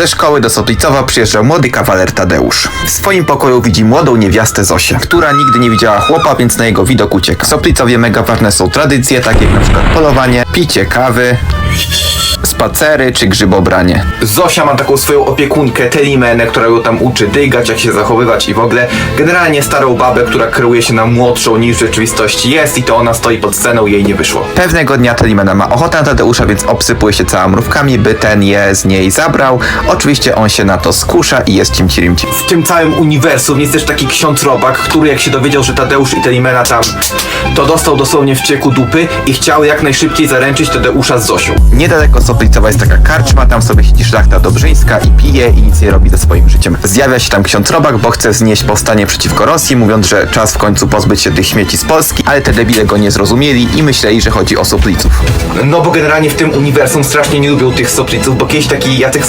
Ze szkoły do Soplicowa przyjeżdżał młody kawaler Tadeusz. W swoim pokoju widzi młodą niewiastę Zosię, która nigdy nie widziała chłopa, więc na jego widok ucieka. W Soplicowie mega ważne są tradycje, takie jak na przykład polowanie, picie kawy, spacery czy grzybobranie. Zosia ma taką swoją opiekunkę Telimenę, która ją tam uczy dygać, jak się zachowywać i w ogóle generalnie starą babę, która kreuje się na młodszą niż w rzeczywistości jest i to ona stoi pod sceną i jej nie wyszło. Pewnego dnia Telimena ma ochotę na Tadeusza, więc obsypuje się cała mrówkami, by ten je z niej zabrał. Oczywiście on się na to skusza i jest cimcirimci. W tym całym uniwersum jest też taki ksiądz Robak, który jak się dowiedział, że Tadeusz i Telimena tam, to dostał dosłownie w cieku dupy i chciał jak najszybciej zaręczyć Tadeusza z Zosią. Niedaleko Soplicowa jest taka karczma, tam sobie siedzi szlachta Dobrzyńska i pije i nic nie robi ze swoim życiem. Zjawia się tam ksiądz Robak, bo chce znieść powstanie przeciwko Rosji, mówiąc, że czas w końcu pozbyć się tych śmieci z Polski, ale te debile go nie zrozumieli i myśleli, że chodzi o Sopliców. No bo generalnie w tym uniwersum strasznie nie lubią tych Sopliców, bo kiedyś taki Jacek